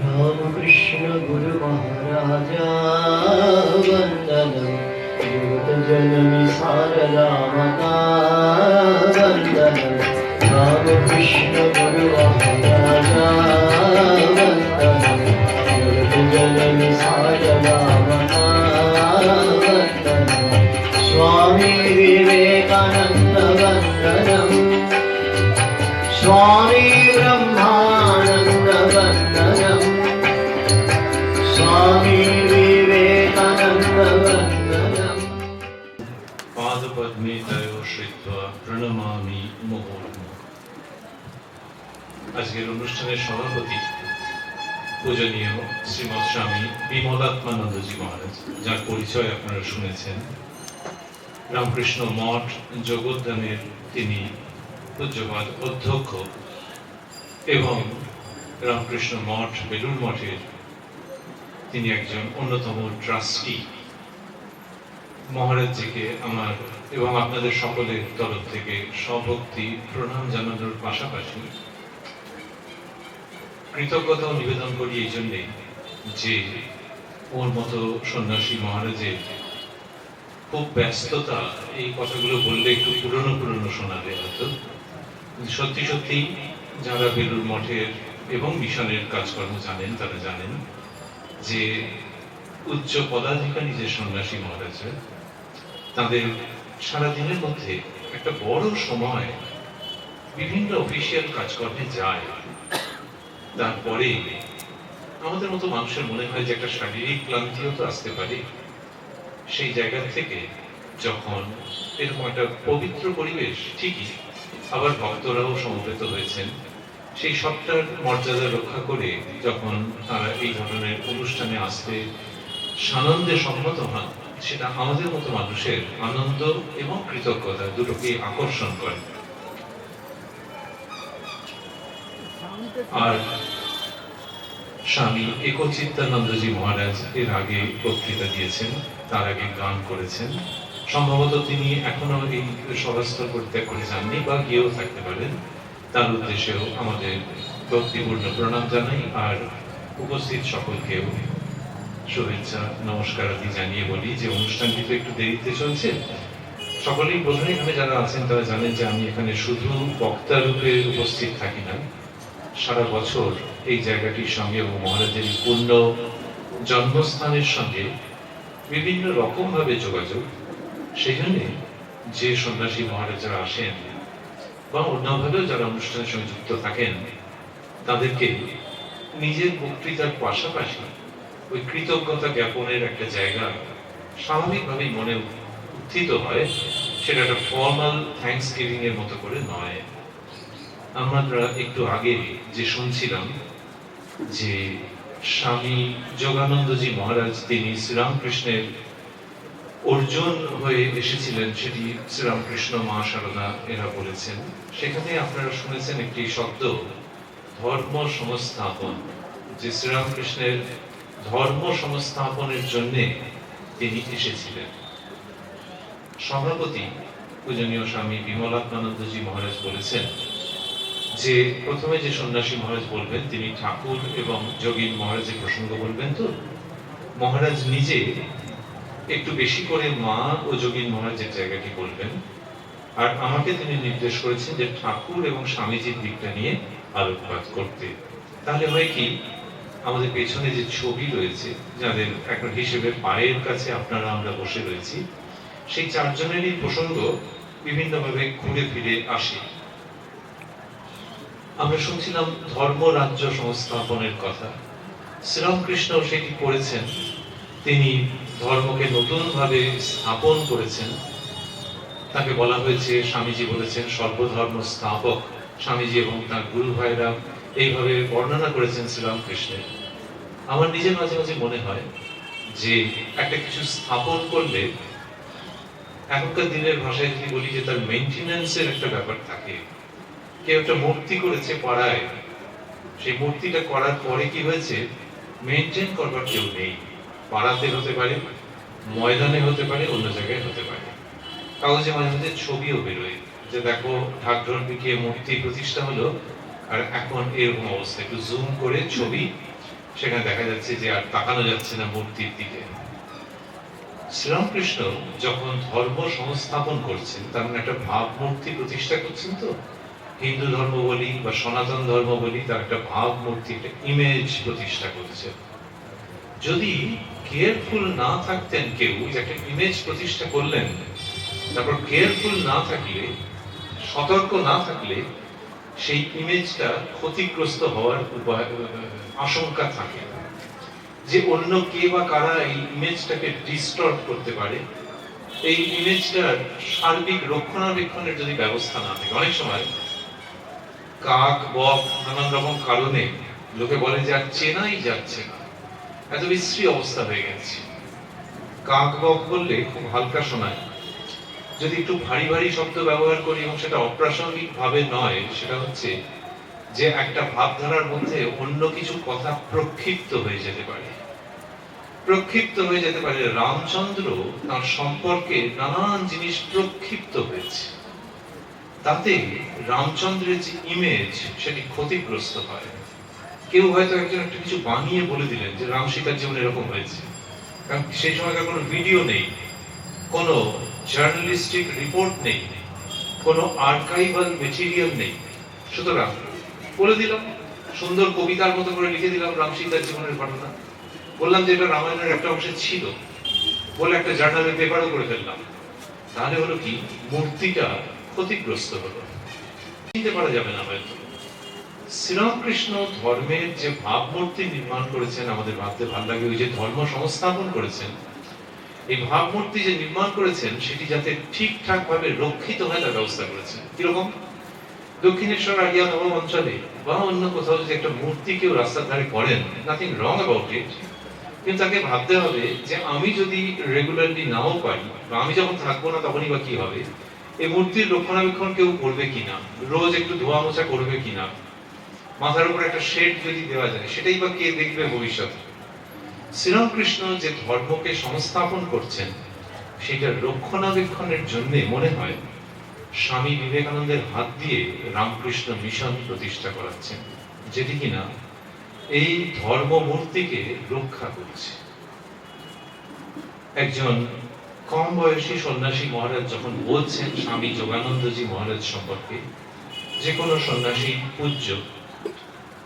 रामकृष्ण गुरु महाराजा वन्दनं जगतजननि शारदा माता वन्दनं रामकृष्ण गुरु महाराजा वन्दनं जगतजननि शारदा माता वन्दनं स्वामी विवेकानन्द वन्दनम् स्वामी অনুষ্ঠানের সভাপতি পূজনীয় শ্রীমৎ স্বামী বিমলাত্মানন্দজি মহারাজ, যার পরিচয় আপনারা শুনেছেন। রামকৃষ্ণ মঠ জগদ্ধামের তিনি পূজ্যপাদ অধ্যক্ষ এবং রামকৃষ্ণ মঠ বেলুর মঠের তিনি একজন অন্যতম ট্রাস্টি। মহারাজজিকে আমার এবং আপনাদের সকলের তরফ থেকে সভক্তি প্রণাম জানানোর পাশাপাশি কৃতজ্ঞতাও নিবেদন করি এই জন্যে যে ওর মতো সন্ন্যাসী মহারাজের খুব ব্যস্ততা এই কথাগুলো বললে একটু পুরনো পুরনো শোনাবে হয়তো। সত্যি সত্যি যারা বেলুর মঠের এবং মিশনের কাজকর্ম জানেন, তারা জানেন যে উচ্চ পদাধিকারী যে সন্ন্যাসী মহারাজরা তাদের সারাদিনের মধ্যে একটা বড় সময় বিভিন্ন অফিসিয়াল কাজকর্মে যায়। তারপরে আমাদের মতো মানুষের মনে হয় যে একটা শারীরিক ক্লান্তিও তো আসতে পারে। সেই জায়গা থেকে যখন এরকম একটা পবিত্র পরিবেশ, ঠিকই, আবার ভক্তরাও সমবেত হয়েছেন, সেই সবটার মর্যাদা রক্ষা করে যখন তারা এই ধরনের অনুষ্ঠানে আসতে সানন্দে সম্মত হন, সেটা আমাদের মতো মানুষের আনন্দ এবং কৃতজ্ঞতা দুটোকে আকর্ষণ করে। আর স্বামী একচিত্তানন্দজি মহারাজ এর আগে বক্তৃতা দিয়েছেন, তার আগে গান করেছেন। সম্ভবত তিনি এখনও এই সভাস্থ পরিত্যাগ করে যাননি বা গিয়েও থাকতে পারেন। তার উদ্দেশ্যেও আমাদের ভক্তিপূর্ণ প্রণাম জানাই আর উপস্থিত সকলকেও শুভেচ্ছা, নমস্কার আদি জানিয়ে বলি যে অনুষ্ঠানটি তো একটু দেরিতে চলছে। সকলেই বোধহয় এখানে যারা আছেন তারা জানেন যে আমি এখানে শুধু বক্তা রূপে উপস্থিত থাকি না। সারা বছর এই জায়গাটির সঙ্গে এবং মহারাজের পূর্ণ জন্মস্থানের সঙ্গে বিভিন্ন রকম ভাবে যোগাযোগ। সেখানে যে সন্ন্যাসী মহারাজারা আসেন বা অন্যভাবেও যারা অনুষ্ঠানের সঙ্গে যুক্ত থাকেন, তাদেরকে নিজের বক্তৃতার পাশাপাশি ওই কৃতজ্ঞতা জ্ঞাপনের একটা জায়গা স্বাভাবিকভাবেই মনে উত্থিত হয়। সেটা একটা ফর্মাল থ্যাঙ্কস গিভিং এর মতো করে নয়। আমরা একটু আগে যে শুনছিলাম যে স্বামী যোগানন্দজি মহারাজ, তিনি শ্রীরামকৃষ্ণের অর্জুন হয়ে এসেছিলেন, সেটি শ্রীরামকৃষ্ণ মা সারদা এরা বলেছেন। সেখানে আপনারা শুনেছেন একটি শব্দ, ধর্ম সংস্থাপন, যে শ্রীরামকৃষ্ণের ধর্ম সংস্থাপনের জন্য তিনি এসেছিলেন। সভাপতি পূজনীয় স্বামী বিমলাত্মানন্দজি মহারাজ বলেছেন যে প্রথমে যে সন্ন্যাসী মহারাজ বলবেন, তিনি ঠাকুর এবং যোগীন মহারাজের প্রসঙ্গ বলবেন তো? মহারাজ নিজে একটু বেশি করে মা ও যোগীন মহারাজের জায়গাটি বলবেন। আর আমাকে তিনি নির্দেশ করেছেন যে ঠাকুর এবং স্বামীজির দিকটা নিয়ে আলোকপাত করতে। তাহলে হয় কি, আমাদের পেছনে যে ছবি রয়েছে, যাদের একটা হিসেবে পায়ের কাছে আপনারা আমরা বসে রয়েছি, সেই চারজনেরই প্রসঙ্গ বিভিন্নভাবে ঘুরে ফিরে আসে। আমরা শুনছিলাম ধর্ম রাজ্য সংস্থাপনের কথা। শ্রীরামকৃষ্ণ সেটি করেছেন? তিনি ধর্মকে নতুনভাবে স্থাপন করেছেন। তাকে বলা হয়েছে, স্বামীজি বলেছেন, সর্বধর্ম স্থাপক স্বামীজি এবং তার গুরু ভাইরা এইভাবে বর্ণনা করেছেন শ্রীরামকৃষ্ণের। আমার নিজের মাঝে মাঝে মনে হয় যে একটা কিছু স্থাপন করলে এখনকার দিনের ভাষায় যদি বলি যে তার মেনটেন্যান্সের একটা ব্যাপার থাকে কেউ একটা মূর্তি করেছে পাড়ায়। সেই মূর্তিটা করার পরে কি হয়েছে? মেনটেন করবার কেউ নেই। পাড়াতে হতে পারে, ময়দানে হতে পারে, অন্য জায়গায় হতে পারে। কাগজে মাঝে মাঝে ছবিও বেরোয় যে দেখো ঢাকঢোল পিটিয়ে মূর্তি প্রতিষ্ঠা হলো, আর এখন এরকম অবস্থা। একটু জুম করে ছবি, সেখানে দেখা যাচ্ছে যে আর তাকানো যাচ্ছে না মূর্তির দিকে। শ্রীরামকৃষ্ণ যখন ধর্ম সংস্থাপন করছেন, তার মানে একটা ভাবমূর্তি প্রতিষ্ঠা করছেন তো? হিন্দু ধর্ম বলি বা সনাতন ধর্ম বলি তার একটা ভাবমূর্তি একটা ইমেজ প্রতিষ্ঠা করছে। যদি কেয়ারফুল না থাকতেন কেউ একটা ইমেজ প্রতিষ্ঠা করলেন, তারপর কেয়ারফুল না থাকলে, সতর্ক না থাকলে, সেই ইমেজটা ক্ষতিগ্রস্ত হওয়ার আশঙ্কা থাকে। যে অন্য কে বা কারা এই ইমেজটাকে ডিস্টর্ব করতে পারে, এই ইমেজটার সার্বিক রক্ষণাবেক্ষণের যদি ব্যবস্থা না থাকে, অনেক সময় কাক, বক, নানান রকম কারণে লোকে বলে যে আর চেনাই যাচ্ছে না। এত বিশ্রী অবস্থা হয়ে গেছে। কাক, বক বললে খুব হালকা শোনায়। যদি একটু ভারী ভারী শব্দ ব্যবহার করি এবং সেটা অপ্রাসঙ্গিক ভাবে নয়, সেটা হচ্ছে যে একটা ভাবধারার মধ্যে অন্য কিছু কথা প্রক্ষিপ্ত হয়ে যেতে পারে। প্রক্ষিপ্ত হয়ে যেতে পারে রামচন্দ্র তার সম্পর্কে নানান জিনিস প্রক্ষিপ্ত হয়েছে। তাতে রামচন্দ্রের যে ইমেজ সেটি ক্ষতিগ্রস্ত হয়। কেউ হয়তো একজন একটা কিছু বানিয়ে বলে দিলেন যে রাম সীতার জীবন এরকম হয়েছে। কারণ সেই সময়কার কোনো ভিডিও নেই, কোনো জার্নালিস্টিক রিপোর্ট নেই, কোনো আর্কাইভাল মেটেরিয়াল নেই। সুতরাং বলে দিলাম, সুন্দর কবিতার মতো করে লিখে দিলাম রাম সীতার জীবনের ঘটনা। বললাম যে এটা রামায়ণের একটা অংশে ছিল। বলে একটা জার্নালের পেপারও করে ফেললাম। তাহলে হলো কি, মূর্তিটা ক্ষতিগ্রস্ত হলো। চিনতে পারা যাবে না হয়তো। শ্রীরামকৃষ্ণ ধর্মের যে ভাবমূর্তি নির্মাণ করেছেন, আমাদের ভাবতে ভালো লাগে, ওই যে ধর্ম সংস্থাপন করেছেন, এই ভাবমূর্তি যে নির্মাণ করেছেন, সেটি যাতে ঠিকঠাক ভাবে রক্ষিত হয় তার ব্যবস্থা করেছেন। কীরকম? দক্ষিণেশ্বর আরিয়া নবম অঞ্চলে বা অন্য কোথাও যদি একটা মূর্তি কেউ রাস্তার ধারে করেন নাথিং রং অ্যাবাউট ইট কিন্তু তাকে ভাবতে হবে যে আমি যদি রেগুলারলি নাও পারি বা আমি যখন থাকব না তখনই বা কি হবে? এই মূর্তির রক্ষণাবেক্ষণ কেউ করবে কিনা? রোজ একটু ধোয়া মোছা করবে কিনা? মাথার উপর একটা শেড যদি দেওয়া যায়, সেটাই বা কে দেখবে ভবিষ্যতে শ্রীরামকৃষ্ণ যে ধর্মকে সংস্থাপন করছেন সেটা রক্ষণাবেক্ষণের জন্য মনে হয় স্বামী বিবেকানন্দের হাত দিয়ে রামকৃষ্ণ মিশন প্রতিষ্ঠা করাচ্ছেন, যেটি কিনা এই ধর্মমূর্তিকে রক্ষা করছে। একজন কম বয়সী সন্ন্যাসী মহারাজ যখন বলছেন স্বামী যোগানন্দজি মহারাজ সম্পর্কে, যে কোনো সন্ন্যাসী পূজ্য,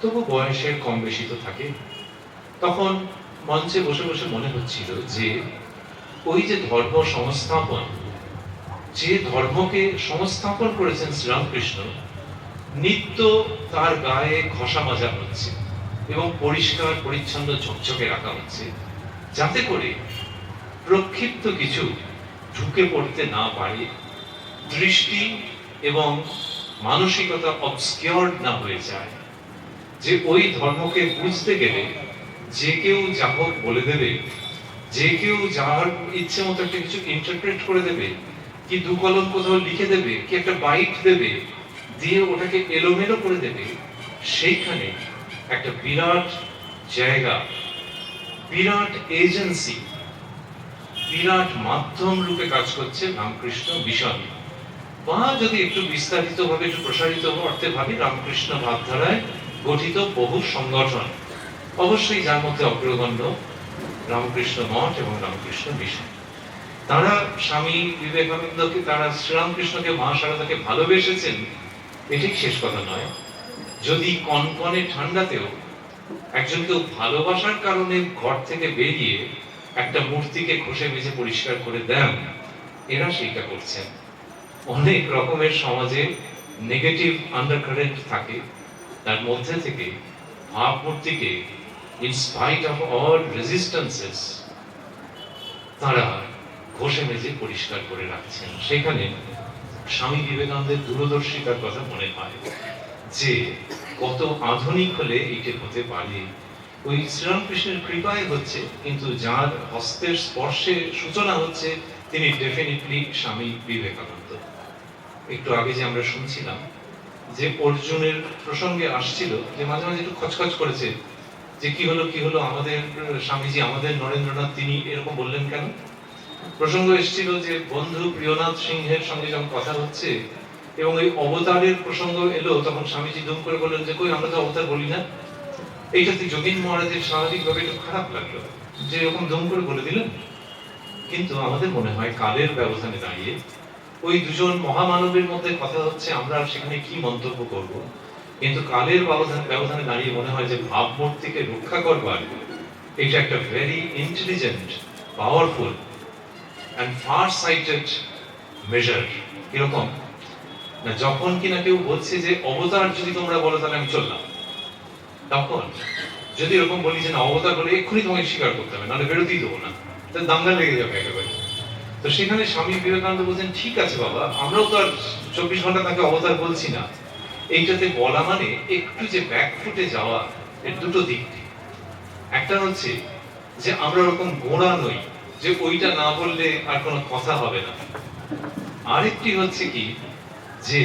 তবু বয়সের কম বেশি তো থাকে। তখন মঞ্চে বসে বসে মনে হচ্ছিল যে ওই যে ধর্ম সংস্থাপন, যে ধর্মকে সংস্থাপন করেছেন শ্রীরামকৃষ্ণ, নিত্য তার গায়ে ঘষা মাজা হচ্ছে এবং পরিষ্কার, পরিচ্ছন্ন, ঝকঝকে রাখা হচ্ছে। যাতে করে প্রক্ষিপ্ত কিছু ঢুকে পড়তে না পারে দৃষ্টি এবং মানসিকতা অবস্কিওর্ড না হয়ে যায়। যে ওই ধর্মকে বুঝতে গেলে যে কেউ যা হোক বলে দেবে, যে কেউ যার ইচ্ছে মতো একটা কিছু ইন্টারপ্রেট করে দেবে, কি দু কলম কোথাও লিখে দেবে, কি একটা বাইট দেবে, দিয়ে ওটাকে এলোমেলো করে দেবে, সেইখানে একটা বিরাট জায়গা, বিরাট এজেন্সি বিরাট মাধ্যম রূপে কাজ করছে রামকৃষ্ণ মিশন। বা যদি একটু বিস্তারিত ভাবে একটু প্রসারিত অর্থে ভাবি, রামকৃষ্ণ ভাবধারায় গঠিত বহু সংগঠন। অবশ্যই যার মধ্যে অগ্রগণ্য রামকৃষ্ণ মঠ এবং রামকৃষ্ণ মিশন। তারা স্বামী বিবেকানন্দকে, তারা শ্রীরামকৃষ্ণকে, মা সারদাকে ভালোবেসেছেন এটি শেষ কথা নয়। যদি কনকনে ঠান্ডাতেও একজনকে ভালোবাসার কারণে ঘর থেকে বেরিয়ে একটা মূর্তিকে ঘষে মেজে পরিষ্কার করে দেন। এরা সেইটা করছেন। অনেক রকমের সমাজে নেগেটিভ আন্ডারকারেন্ট থাকে। তার মধ্যে থেকে ভাবমূর্তিকে in spite of all resistances তারা ঘষে মেজে পরিষ্কার করে রাখছেন। সেখানে স্বামী বিবেকানন্দের দূরদর্শিতার কথা মনে হয় যে, কত আধুনিক হলে এইটা হতে পারে। ওই শ্রীরামকৃষ্ণের কৃপায় হচ্ছে, কিন্তু যার হস্তের স্পর্শে সূচনা হচ্ছে, তিনি ডেফিনেটলি স্বামী বিবেকানন্দ। একটু আগে যে আমরা শুনছিলাম, যে অর্জুনের প্রসঙ্গে আসছিল, যে মাঝে মাঝে একটু খচখচ করেছে, যে কি হলো কি হলো, আমাদের স্বামীজি, আমাদের নরেন্দ্রনাথ, তিনি এরকম বললেন কেন? প্রসঙ্গ এসেছিল যে বন্ধু প্রিয়নাথ সিংহের সঙ্গে যখন কথা হচ্ছে, এবং এই অবতারের প্রসঙ্গ এলো, তখন স্বামীজি দুম করে বললেন যে, কই, আমরা তো অবতার বলি না। এইটাতে যোগীন মহারাজের স্বাভাবিকভাবে একটু খারাপ লাগল, যে এরকম দম করে বলে দিলেন। কিন্তু আমাদের মনে হয় কালের ব্যবধানে দাঁড়িয়ে ওই দুজন মহামানবের মধ্যে কথা হচ্ছে, আমরা সেখানে কি মন্তব্য করব? কিন্তু কালের ব্যবধান ব্যবধানে দাঁড়িয়ে মনে হয় যে ভাবমূর্তিকে রক্ষা করবার এটা একটা very intelligent powerful and far sighted measure কীরকম? না, যখন কিনা কেউ বলছে যে, অবতার যদি তোমরা বলো, তাহলে আমি চললাম। তখন যদি এরকম বলি যে না, অবতার বলে এক্ষুনি তোমাকে স্বীকার করতে হবে, নাহলে বেরোতেই দেবো না। তাহলে দাঙ্গা লেগে যাবে একেবারে। তো সেখানে স্বামী বিবেকানন্দ বলছেন, ঠিক আছে বাবা, আমরাও তো আর চব্বিশ ঘণ্টা তাকে অবতার বলছি না। এইটাতে বলা মানে একটু যে ব্যাকফুটে যাওয়া, এর দুটো দিক একটা হচ্ছে যে আমরা ওরকম গোড়া নই, যে ওইটা না বললে আর কোনো কথা হবে না। আরেকটি হচ্ছে কি, যে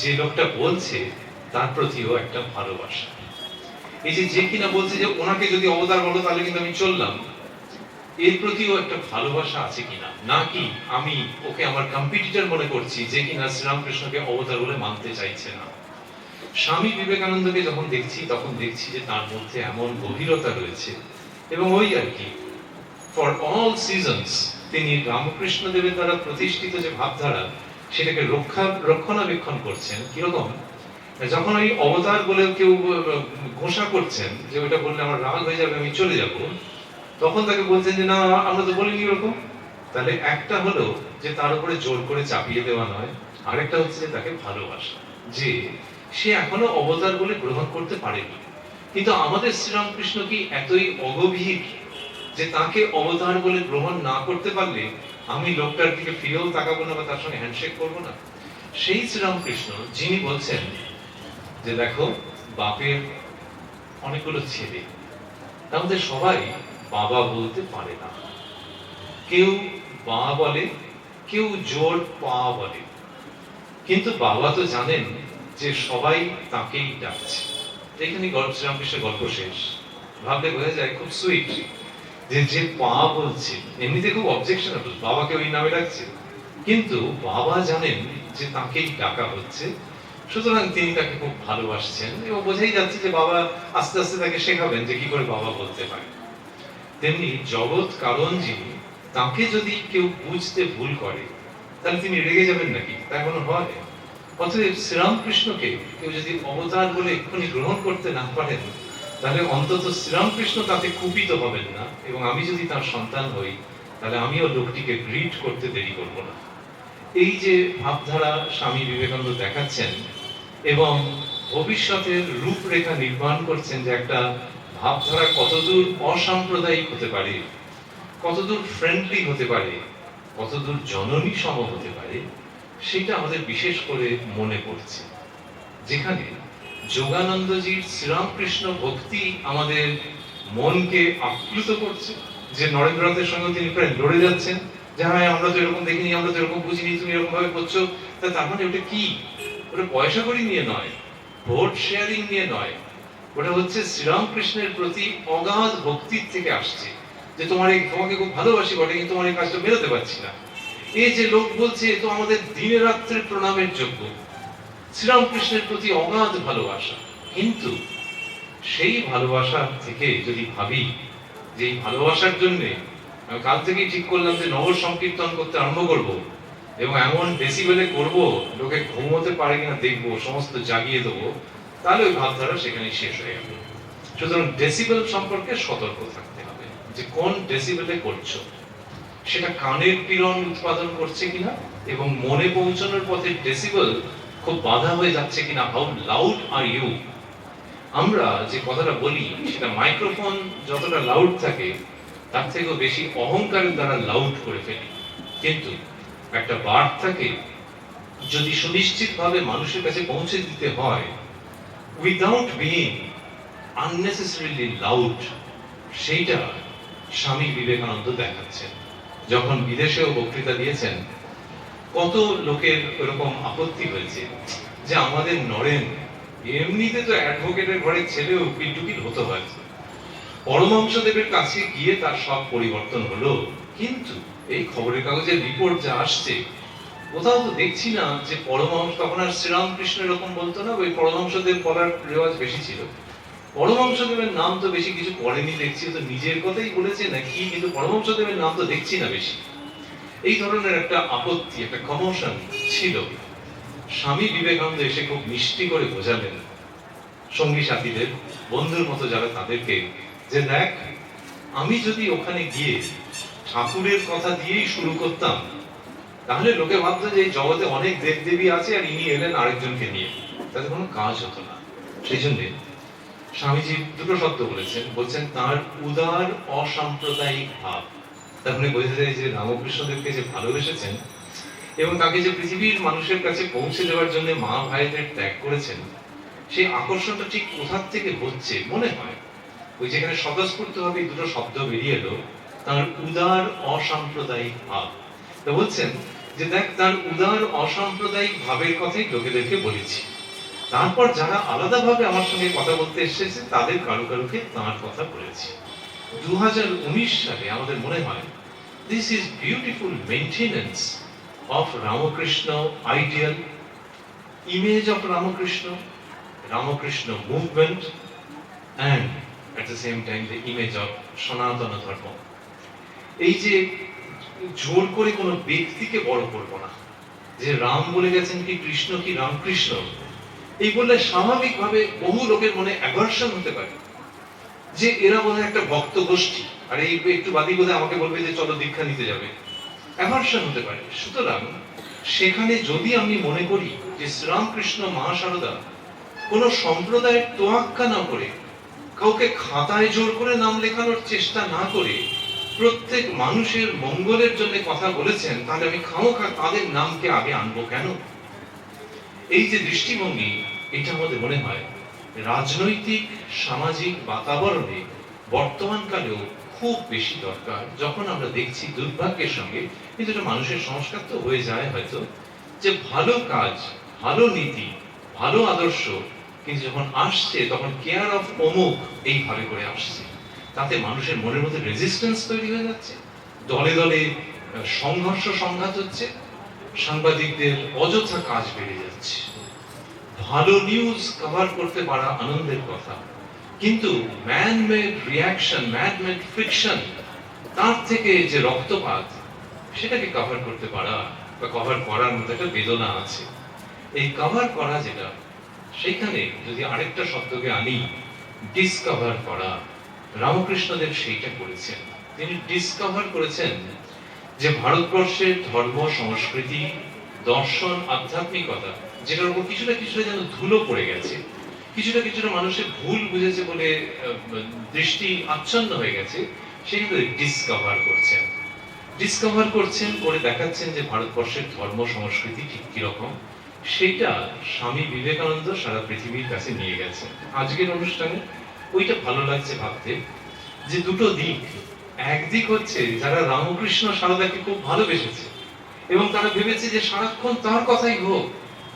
যে লোকটা বলছে, তার প্রতিও একটা ভালোবাসা। এই যে কিনা বলছে যে ওনাকে যদি অবতার বলো, তাহলে কিন্তু আমি চললাম। এর প্রতিও একটা ভালোবাসা আছে কিনা? নাকি আমি ওকে আমার কম্পিটিটর মনে করছি যে কিনা শ্রীরামকৃষ্ণকে অবতার বলে মানতে চাইছে না। স্বামী বিবেকানন্দকে যখন দেখছি, তখন দেখছি যে তার মধ্যে এমন গভীরতা রয়েছে। এবং ওই আর কি ফর অল সিজনস তিনি রামকৃষ্ণ দেবের দ্বারা প্রতিষ্ঠিত যে ভাবধারা, সেটাকে রক্ষা রক্ষণাবেক্ষণ করছেন। কীরকম? যখন ওই অবতার বলে কেউ ঘোষণা করছেন যে ওইটা বললে আমার রাগ হয়ে যাবে, আমি চলে যাব, তখন তাকে বলছেন যে, না, আমরা তো বলিনি ওরকম। তাহলে একটা হলো যে তার উপরে জোর করে চাপিয়ে দেওয়া নয়, আরেকটা হচ্ছে যে তাকে ভালোবাসা, যে সে এখনও অবতার বলে গ্রহণ করতে পারেনি। কিন্তু আমাদের শ্রীরামকৃষ্ণ কি এতই অগভীর যে তাকে অবতার বলে গ্রহণ না করতে পারলে আমি লোকটার দিকে ফিরেও তাকাবো না বা তার সঙ্গে হ্যান্ডশেক করব না? সেই শ্রীরামকৃষ্ণ, যিনি বলছেন যে দেখো, বাপের অনেকগুলো ছেলে। মধ্যে সবাই বাবা বলতে পারে না। কেউ বা বলে, কেউ জোর পা বলে। কিন্তু বাবা তো জানেন যে সবাই তাকেই ডাকছে। এখানে গল্প, শ্রীরামকৃষ্ণের গল্প শেষ। ভাবলে বোঝা যায় খুব সুইট যে যে পা বলছে, এমনিতে খুব অবজেকশনেবল বাবাকে ওই নামে ডাকছে। কিন্তু বাবা জানেন যে তাকেই ডাকা হচ্ছে সুতরাং তিনি তাকে খুব ভালোবাসছেন এবং বোঝাই যাচ্ছে যে বাবা আস্তে আস্তে তাকে শেখাবেন যে কি করে বাবা বলতে হয় তেমনি জগৎ কারণ যিনি, তাকে যদি কেউ বুঝতে ভুল করে, তাহলে তিনি রেগে যাবেন নাকি? তা কোনো হয়। অতএব শ্রীরামকৃষ্ণকে কেউ যদি অবতার বলে এক্ষুনি গ্রহণ করতে না পারেন, তাহলে অন্তত শ্রীরামকৃষ্ণ তাতে কুপিত হবেন না এবং আমি যদি তার সন্তান হই, তাহলে আমিও লোকটিকে গ্রিট করতে দেরি করব না। এই যে ভাবধারা স্বামী বিবেকানন্দ দেখাচ্ছেন এবং ভবিষ্যতের রূপরেখা নির্মাণ করছেন যে একটা ভাবধারা কতদূর অসাম্প্রদায়িক হতে পারে, কতদূর ফ্রেন্ডলি হতে পারে, কতদূর জননী সম হতে পারে, সেটা আমাদের বিশেষ করে মনে পড়ছে। যেখানে যোগানন্দজির শ্রীরামকৃষ্ণ ভক্তি আমাদের মনকে আপ্লুত করছে, যে নরেন্দ্রনাথের সঙ্গে তিনি প্রায় লড়ে যাচ্ছেন যে হ্যাঁ আমরা তো এরকম দেখিনি, আমরা তো এরকম বুঝিনি, তুমি এরকম ভাবে করছ। তা তার মানে ওটা কি? ওটা পয়সা করি নিয়ে নয়, ভোট শেয়ারিং নিয়ে নয়। ওটা হচ্ছে শ্রীরামকৃষ্ণের প্রতি অগাধ ভক্তির থেকে আসছে যে তোমার এই তোমাকে খুব ভালোবাসি বটে, কিন্তু তোমার এই কাজটা বেরোতে পারছি না। এই যে লোক বলছে তো আমাদের দিনে রাত্রে প্রণামের যোগ্য। শ্রীরামকৃষ্ণের প্রতি অগাধ ভালোবাসা। কিন্তু সেই ভালোবাসা থেকে যদি ভাবি যে এই ভালোবাসার জন্য আমি কাল থেকেই ঠিক করলাম যে নগর সংকীর্তন করতে আরম্ভ করব এবং এমন ডেসিবেলে করব, লোকে ঘুমোতে পারে কিনা দেখব, সমস্ত জাগিয়ে দেবো, তাহলে ওই ভাবধারা সেখানেই শেষ হয়ে গেল সুতরাং ডেসিবেল সম্পর্কে সতর্ক থাকতে হবে যে কোন ডেসিবেলে করছ। সেটা কানের পীড়ন উৎপাদন করছে কিনা এবং মনে পৌঁছানোর পথে ডেসিবেল খুব বাধা হয়ে যাচ্ছে কিনা হাউ লাউড আর ইউ আমরা যে কথাটা বলি, সেটা মাইক্রোফোন যতটা লাউড থাকে তার থেকেও বেশি অহংকারের দ্বারা লাউড করে ফেলি। কিন্তু একটা বার্তাকে যদি সুনিশ্চিতভাবে মানুষের কাছে পৌঁছে দিতে হয় উইদাউট বিইং আননেসেসারিলি লাউড সেইটা স্বামী বিবেকানন্দ দেখাচ্ছেন। যখন বিদেশেও বক্তৃতা দিয়েছেন, কত লোকের এরকম আপত্তি হয়েছে যে আমাদের নরেন এমনিতে তো অ্যাডভোকেটের ঘরে ছেলেও উকিল হতে হয়। পরমাংশদেবের কাছে গিয়ে তার সব পরিবর্তন হলো। কিন্তু এই খবরের কাগজের রিপোর্ট যা আসছে, কোথাও তো দেখছি না যে পরমাংশ তখন আর শ্রীরামকৃষ্ণ এরকম বলতো না, ওই পরমাংশদেব বলার রেওয়াজ বেশি ছিল। পরমহংসদেবের নাম তো বেশি কিছু পড়েনি, দেখছি তো নিজের কথাই বলেছে নাকি, কিন্তু পরমহংসদেবের নাম তো দেখছি না বেশি। এই ধরনের একটা আপত্তি, একটা কমোশন ছিল। স্বামী বিবেকানন্দ এসে খুব মিষ্টি করে বোঝালেন। সঙ্গী সাথীদের, বন্ধুর মতো যারা তাদেরকে যে দেখ, আমি যদি ওখানে গিয়ে ঠাকুরের কথা দিয়েই শুরু করতাম, তাহলে লোকে ভাবতো যে জগতে অনেক দেব দেবী আছে আর ইনি এলেন আরেকজনকে নিয়ে। তাতে কোনো কাজ হতো না। সেই জন্য স্বামীজি দুটো শব্দ বলেছেন। বলছেন, তার উদার অসাম্প্রদায়িক ভাব। তার মানে বোঝা যায় যে রামকৃষ্ণদেবকে যে ভালোবেসেছেন এবং তাকে যে পৃথিবীর মানুষের কাছে পৌঁছে দেওয়ার জন্য মা ভাইদের ত্যাগ করেছেন, সেই আকর্ষণটা ঠিক কোথার থেকে হচ্ছে মনে হয়? ওই যেখানে স্বতঃস্ফূর্ত ভাবে দুটো শব্দ বেরিয়ে এলো, তার উদার অসাম্প্রদায়িক ভাব। তো বলছেন যে দেখ, তার উদার অসাম্প্রদায়িক ভাবের কথাই লোকেদেরকে বলেছি। তারপর যারা আলাদাভাবে আমার সঙ্গে কথা বলতে এসেছে, তাদের কারও কারোকে তাঁর কথা বলেছি। দু হাজার উনিশ সালে আমাদের মনে হয় this is beautiful maintenance of Ramakrishna ideal image of Ramakrishna Ramakrishna movement and at the same time the image of Sanatana Dharma. এই যে জোর করে কোনো ব্যক্তিকে বড় করব না, যে রাম বলে গেছেন কি কৃষ্ণ, কি রামকৃষ্ণ, এই বললে স্বাভাবিকভাবে বহু লোকের মনে অ্যাভার্সন হতে পারে। যে এরা বোধহয় একটা ভক্ত গোষ্ঠী আর এই একটু বাদী বোধহয় আমাকে বলবে যে চলো দীক্ষা নিতে যাবে। অ্যাভার্সন হতে পারে। সুতরাং সেখানে যদি আমি মনে করি যে শ্রীরামকৃষ্ণ মহাসারদা কোন সম্প্রদায়ের তোয়াক্কা না করে কাউকে খাতায় জোর করে নাম লেখানোর চেষ্টা না করে প্রত্যেক মানুষের মঙ্গলের জন্য কথা বলেছেন, তাহলে আমি খামোখা তাদের নামকে আগে আনব কেন? এই যে দৃষ্টিভঙ্গি, এটা আমাদের মনে হয় রাজনৈতিক, সামাজিক বাতাবরণে বর্তমানকালেও খুব বেশি দরকার। যখন আমরা দেখছি দুর্ভাগ্যের সঙ্গে কিন্তু এটা মানুষের সংস্কার তো হয়ে যায় হয়তো, যে ভালো কাজ, ভালো নীতি, ভালো আদর্শ কিন্তু যখন আসছে, তখন কেয়ার অফ অমুক এইভাবে করে আসছে। তাতে মানুষের মনের মধ্যে রেজিস্ট্যান্স তৈরি হয়ে যাচ্ছে। দলে দলে সংঘর্ষ সংঘাত হচ্ছে। সাংবাদিকদের অযথা কাজ বেড়ে যাচ্ছে। ভালো নিউজ কভার করতে পারা আনন্দের কথা। কিন্তু man made reaction man made friction তার থেকে যে রক্তপাত, সেটাকে কভার করতে পারা বা কভার করার মধ্যে একটা বেদনা আছে। এই কভার করা যেটা সেখানে যদি আরেকটা শব্দকে আনি ডিসকভার করা, রামকৃষ্ণদেব সেইটা করেছেন। তিনি ডিসকভার করেছেন যে ভারতবর্ষের ধর্ম, সংস্কৃতি, দর্শন, আধ্যাত্মিকতা, যেটার উপর কিছুটা কিছুটা যেন ধুলো পড়ে গেছে, কিছুটা কিছুটা মানুষের ভুল বুঝেছে বলে দৃষ্টি আচ্ছন্ন হয়ে গেছে সেগুলো ডিসকভার করছেন। ডিসকভার করছেন করে দেখাচ্ছেন যে ভারতবর্ষের ধর্ম, সংস্কৃতি ঠিক কীরকম। সেটা স্বামী বিবেকানন্দ সারা পৃথিবীর কাছে নিয়ে গেছে। আজকের অনুষ্ঠানে ওইটা ভালো লাগছে ভাবতে যে দুটো দিক একদিক হচ্ছে যারা রামকৃষ্ণ সারদাকে খুব ভালোবেসেছে এবং তারা ভেবেছে যে সারাক্ষণ তার কথাই হোক,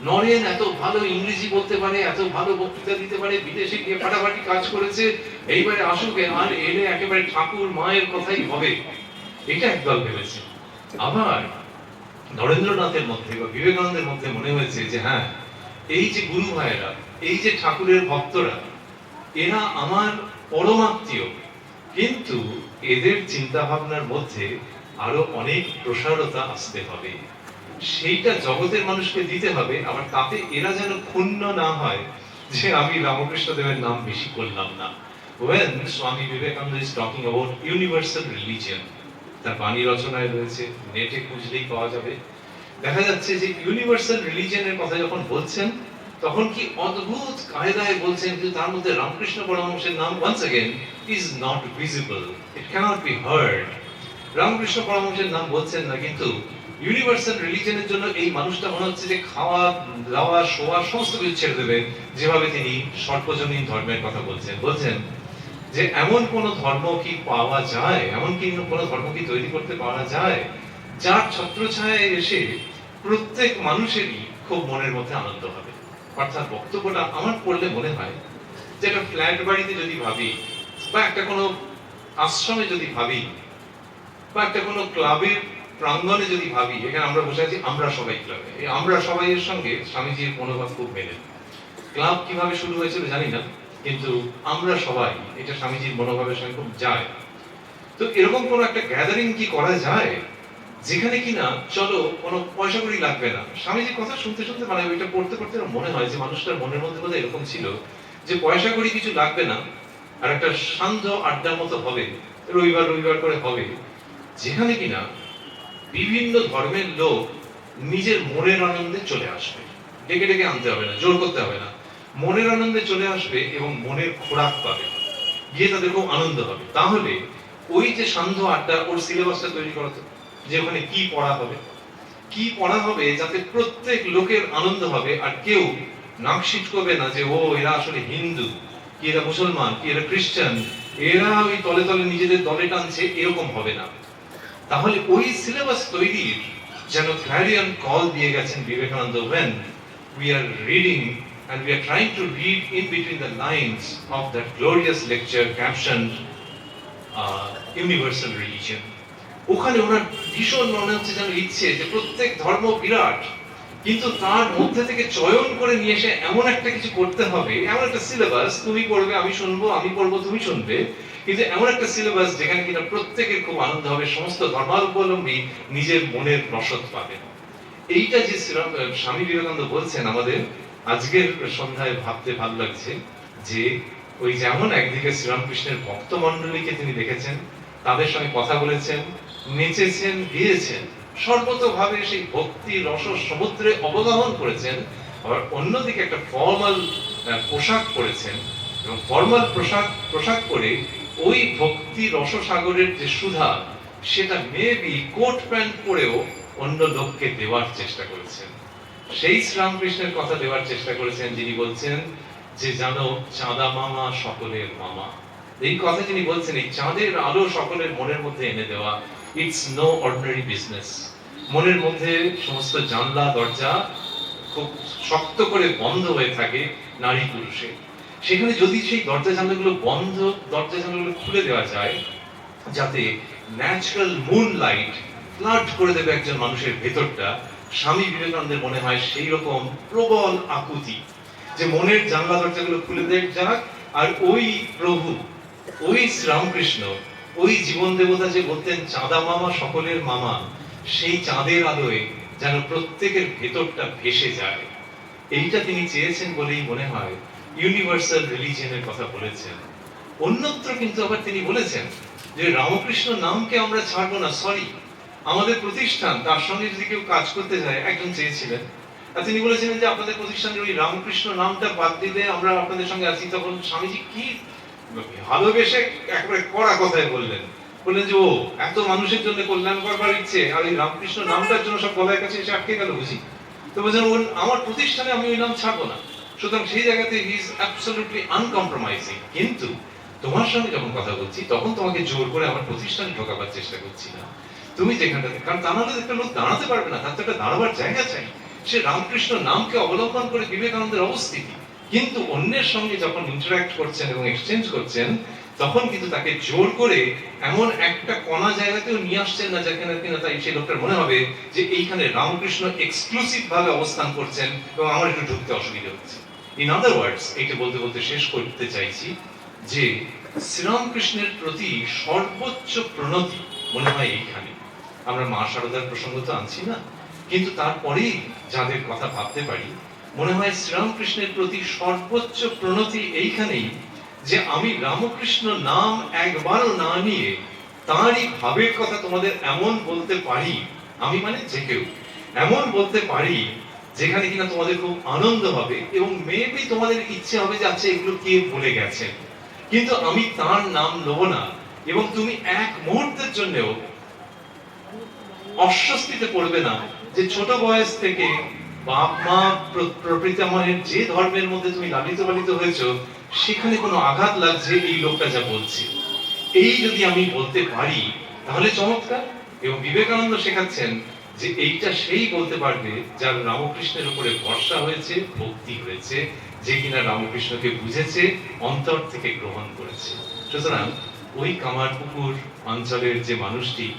নরেন এত ভালো ইংরেজি বলতে পারে, এত ভালো বক্তৃতা দিতে পারে, বিদেশে গিয়ে ফাটাফাটি কাজ করেছে, এইবারে আসুক আর এলে একেবারে ঠাকুর মায়ের কথাই হবে। এটা একদল ভেবেছে। আবার নরেন্দ্রনাথের মধ্যে বা বিবেকানন্দের মধ্যে মনে হয়েছে যে হ্যাঁ এই যে গুরু ভাইয়েরা, এই যে ঠাকুরের ভক্তরা, এরা আমার পরমাত্মীয়। কিন্তু এদের চিন্তা ভাবনার মধ্যে আরও অনেক প্রসারতা আসতে হবে। সেইটা জগতের মানুষকে দিতে হবে, আবার তাতে এরা যেন ক্ষুণ্ণ না হয় যে আমি রামকৃষ্ণ দেবের নাম বেশি করলাম না। When Swami Vivekananda is talking universal religion তার বাণী রচনায় রয়েছে, নেটে খুঁজলেই পাওয়া যাবে। দেখা যাচ্ছে যে ইউনিভার্সাল রিলিজনের কথা যখন বলছেন, তখন কি অদ্ভুত কায়দায় বলছেন কিন্তু তার মধ্যে রামকৃষ্ণ পরমহংসের নাম once again is not visible it cannot be heard Ramakrishna পরমহংসের নাম বলছেন না, কিন্তু ইউনিভার্সাল রিলিজনের জন্য এই মানুষটা মনে হচ্ছে যে খাওয়া, দাওয়া, শোয়া, সমস্ত কিছু ছেড়ে দেবে। যেভাবে তিনি সর্বজনীন ধর্মের কথা বলছেন। বলছেন যে এমন কোন ধর্ম কি পাওয়া যায়? এমন কি কোন ধর্ম কি তৈরি করতে পারা যায়? যার ছত্রছায়ায় এসে প্রত্যেক মানুষেরই খুব মনের মধ্যে আনন্দ হবে। অর্থাৎ বক্তব্যটা আমার পড়লে মনে হয় যে একটা ফ্ল্যাট বাড়িতে যদি ভাবি, বা একটা কোনো আশ্রমে যদি ভাবি, বা একটা কোনো ক্লাবের প্রাঙ্গণে যদি ভাবি, এখানে আমরা বসে আছি, আমরা সবাই ক্লাবে। এই আমরা সবাই এর সঙ্গে স্বামীজির মনোভাব খুব মেলে। ক্লাব কীভাবে শুরু হয়েছিল জানি না কিন্তু আমরা সবাই, এটা স্বামীজির মনোভাবের সঙ্গে খুব যায়। তো এরকম কোনো একটা গ্যাদারিং কি করা যায়, যেখানে কিনা, চলো, কোনো পয়সা করি লাগবে না। স্বামীজির কথা শুনতে শুনতে মানে ওইটা পড়তে পড়তে মনে হয় যে মানুষটার মনের মধ্যে বোধহয় এরকম ছিল যে পয়সা করি কিছু লাগবে না, আর একটা শান্ত আড্ডার মতো হবে, রবিবার রবিবার করে হবে। যেখানে কিনা বিভিন্ন ধর্মের লোক নিজের মনের আনন্দে চলে আসবে। ডেকে ডেকে আনতে হবে না, জোর করতে হবে না। মনের আনন্দে চলে আসবে এবং মনের খোরাক পাবে। গিয়ে তাদের খুব আনন্দ হবে। তাহলে ওই যে সান্ধ্য আড্ডা, ওর সিলেবাসটা তৈরি করা যে ওখানে কি পড়া হবে? কি পড়া হবে যাতে প্রত্যেক লোকের আনন্দ হবে আর কেউ নাক করবে না যে, ও, এরা আসলে হিন্দু। কি এরা মুসলমান, কি এরা খ্রিস্টান, এরা ওই তলে তলে নিজেদের দলে টানছে, এরকম হবে না। তাহলে ওই সিলেবাস তৈরির যেন ক্ল্যারিয়ন কল দিয়ে গেছেন Vivekananda when we are reading and we are trying to read in between the lines of that glorious lecture captioned uh, universal religion. ওখানে ওনার ভীষণ মনে হচ্ছে যেন ইচ্ছে যে প্রত্যেক ধর্ম বিরাট কিন্তু তার মধ্যে থেকে চয়ন করে নিয়ে এসে এমন একটা কিছু করতে হবে এমন একটা সিলেবাস তুমি পড়বে আমি শুনব আমি পড়ব তুমি শুনবে কিন্তু এমন একটা সিলেবাস যেখানে কিনা প্রত্যেকের খুব আনন্দ হবে সমস্ত ধর্মাবলম্বী নিজের মনের রসদ পাবে এইটা যে স্বামী বিবেকানন্দ বলছেন আমাদের আজকের সন্ধ্যায় ভাবতে ভালো লাগছে যে ওই যেমন একদিকে শ্রীরামকৃষ্ণের ভক্ত মণ্ডলীকে তিনি দেখেছেন, তাদের সঙ্গে কথা বলেছেন, নেচেছেন, গিয়েছেন, সর্বতভাবে সেই ভক্তি, রস, সমুদ্রে অবগাহন করেছেন, আবার অন্যদিকে একটা ফর্মাল পোশাক পরেছেন এবং ফর্মাল পোশাক পোশাক পরে ওই ভক্তি রসসাগরের যে সুধা, সেটা মেবি কোট প্যান্ট পরেও অন্য লোককে দেওয়ার চেষ্টা করেছেন। সেই শ্রীরামকৃষ্ণের কথা দেওয়ার চেষ্টা করেছেন, যিনি বলছেন যে, জানো, চাঁদা মামা সকলের মামা। এই কথা যিনি বলছেন, এই চাঁদের আলো সকলের মনের মধ্যে এনে দেওয়া ইটস নো অর্ডিনারি বিজনেস মনের মধ্যে সমস্ত জানলা, দরজা খুব শক্ত করে বন্ধ হয়ে থাকে নারী পুরুষে। সেখানে যদি সেই দরজা জানলাগুলো বন্ধ, দরজা জানলাগুলো খুলে দেওয়া যায়, যাতে ন্যাচারাল মুন লাইট ফ্লাড করে দেবে একজন মানুষের ভেতরটা স্বামী বিবেকানন্দের মনে হয় সেই রকম প্রবল আকুতি যে মনের জানলা দরজাগুলো খুলে দেয় যাক, আর ওই প্রভু, ওই শ্রীরামকৃষ্ণ, ওই জীবন দেবতা যে বলতেন চাঁদা মামা সকলের মামা, সেই চাঁদের আলোয় যেন প্রত্যেকের ভেতরটা ভেসে যায়। এইটা তিনি চেয়েছেন বলেই মনে হয় ইউনিভার্সাল রিলিজিয়নের কথা বলেছেন। অন্যত্র কিন্তু আবার তিনি বলেছেন যে রামকৃষ্ণ নামকে আমরা ছাড়বো না, সরি আমাদের প্রতিষ্ঠান, তার সঙ্গে যদি কেউ কাজ করতে যায়, একজন চেয়েছিলেন। আর তিনি বলেছিলেন যে আপনাদের প্রতিষ্ঠানের ওই রামকৃষ্ণ নামটা বাদ দিলে আমরা আপনাদের সঙ্গে আছি। তখন স্বামীজি কি ভালোবেসে একেবারে কড়া কথায় বললেন। বললেন যে, ও, এত মানুষের জন্য কল্যাণ করবার ইচ্ছে, আর এই রামকৃষ্ণ নামটার জন্য সব গলায় কাছে এসে আটকে গেল বুঝি? তো বলছেন আমার প্রতিষ্ঠানে আমি ওই নাম ছাড়বো না। সুতরাং সেই জায়গাতে হি ইজ অ্যাবসলিউটলি আনকম্প্রোমাইজিং কিন্তু তোমার সঙ্গে যখন কথা বলছি, তখন তোমাকে জোর করে আমার প্রতিষ্ঠানে ঢোকাবার চেষ্টা করছি না। তুমি যেখানটাতে কারণ তা নাহলে একটা লোক দাঁড়াতে পারবে না, তার তো একটা দাঁড়াবার জায়গা চাই। সে রামকৃষ্ণ নামকে অবলম্বন করে বিবেকানন্দের অবস্থিতি। কিন্তু অন্যের সঙ্গে যখন ইন্টারাক্ট করছেন এবং এক্সচেঞ্জ করছেন, তখন কিন্তু তাকে জোর করে এমন একটা কণা জায়গাতেও নিয়ে আসছেন না যেখানে কিনা তাই সেই লোকটার মনে হবে যে এইখানে রামকৃষ্ণ এক্সক্লুসিভ ভাবে অবস্থান করছেন এবং আমার একটু ঢুকতে অসুবিধা হচ্ছে। ইন আদার ওয়ার্ডস এটা বলতে বলতে শেষ করতে চাইছি যে শ্রীরামকৃষ্ণের প্রতি সর্বোচ্চ প্রণতি মনে হয় এইখানে। আমরা মা শারদার প্রসঙ্গ তো আনছি না। কিন্তু তারপরেই যাদের কথা ভাবতে পারি, মনে হয় শ্রীরামকৃষ্ণের প্রতি সর্বোচ্চ প্রণতি এইখানেই যে আমি রামকৃষ্ণ নাম একবারও না নিয়ে তাঁরই ভাবের কথা তোমাদের এমন বলতে পারি, আমি মানে যে কেউ, এমন বলতে পারি যেখানে কিনা তোমাদের খুব আনন্দ হবে এবং মেবি তোমাদের ইচ্ছে হবে যে আচ্ছা এগুলো কে বলে গেছেন কিন্তু আমি তার নাম নেব না এবং তুমি এক মুহূর্তের জন্যও অস্বস্তিতে পড়বে না যে ছোট বয়স থেকে বাপ মা প্র- প্রপিতামহের যে ধর্মের মধ্যে তুমি লালিত পালিত হয়েছো, সেখানে কোনো আঘাত লাগছে এই লোকটা যা বলছে। এই যদি আমি বলতে পারি, তাহলে চমৎকার। এবং বিবেকানন্দ শেখাচ্ছেন যে এইটা সেই বলতে পারবে যার রামকৃষ্ণের উপরে ভরসা হয়েছে, ভক্তি হয়েছে, যে কিনা রামকৃষ্ণকে বুঝেছে, অন্তর থেকে গ্রহণ করেছে। সুতরাং ওই কামারপুকুর অঞ্চলের যে মানুষটি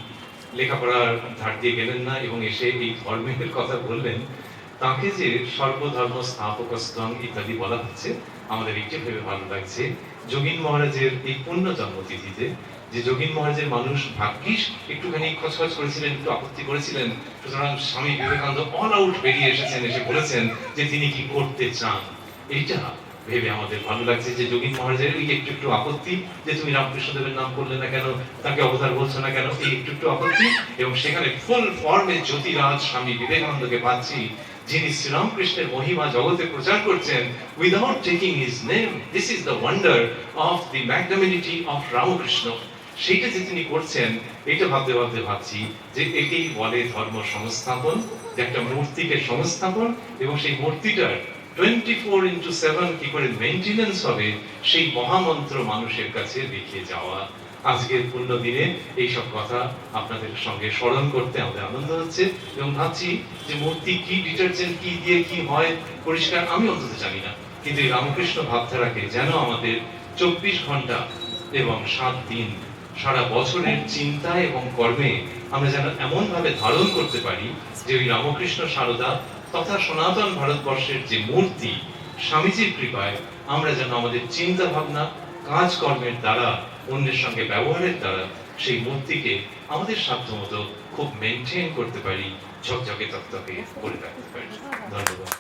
লেখাপড়ার ধার দিয়ে গেলেন না এবং এসে এই ধর্মের কথা বললেন। তাকে যে সর্বধর্ম স্থাপক স্তং ইত্যাদি বলা হচ্ছে, আমাদের একটি ভেবে ভালো লাগছে। যোগিন মহারাজের এই পূর্ণ জন্মতিথিতে, যে যোগিন মহারাজের মানুষ ভাগ্যিস একটুখানি খচখচ করেছিলেন, একটু আপত্তি করেছিলেন, সুতরাং স্বামী বিবেকানন্দ অল আউট বেরিয়ে এসেছেন, এসে বলেছেন যে তিনি কি করতে চান? এইটা ভেবে আমাদের ভালো লাগছে যে যোগিন মহারাজের এই একটু একটু আপত্তি যে তুমি রামকৃষ্ণদেবের নাম করলে না কেন, তাকে অবতার বলছো না কেন, এই একটু একটু আপত্তি। এবং সেখানে ফুল ফর্মে জ্যোতিরাজ স্বামী বিবেকানন্দকে পাচ্ছি, যিনি শ্রীরামকৃষ্ণের মহিমা জগতে প্রচার করছেন without taking his name this is the wonder of the magnanimity of Ramakrishna. সেইটা যে তিনি করছেন, এটা ভাবতে ভাবতে ভাবছি যে একেই বলে ধর্ম সংস্থাপন যে একটা মূর্তিকে সংস্থাপন, এবং সেই মূর্তিটার টোয়েন্টি ফোর ইন্টু সেভেন কি করে মেনটেনেন্স হবে, সেই মহামন্ত্র মানুষের কাছে রেখে যাওয়া আজকের পূর্ণ দিনে এইসব কথা আপনাদের সঙ্গে স্মরণ করতে আমাদের আনন্দ হচ্ছে এবং ভাবছি যে মূর্তি কি ডিটারজেন্ট কি দিয়ে কি হয়, পরিষ্কার আমি অন্তত জানি না। কিন্তু এই রামকৃষ্ণ ভাবধারাকে যেন আমাদের চব্বিশ ঘণ্টা এবং সাত দিন সারা বছরের চিন্তা এবং কর্মে আমরা যেন এমন ভাবে ধারণ করতে পারি যে ওই রামকৃষ্ণ সারদা তথা সনাতন ভারতবর্ষের যে মূর্তি, স্বামীজির কৃপায় আমরা যেন আমাদের চিন্তা ভাবনা কাজকর্মের দ্বারা, অন্যের সঙ্গে ব্যবহারের দ্বারা সেই মূর্তিকে আমাদের সাধ্যমতো খুব মেনটেন করতে পারি, ঝকঝকে তকতকে করে রাখতে পারি। ধন্যবাদ।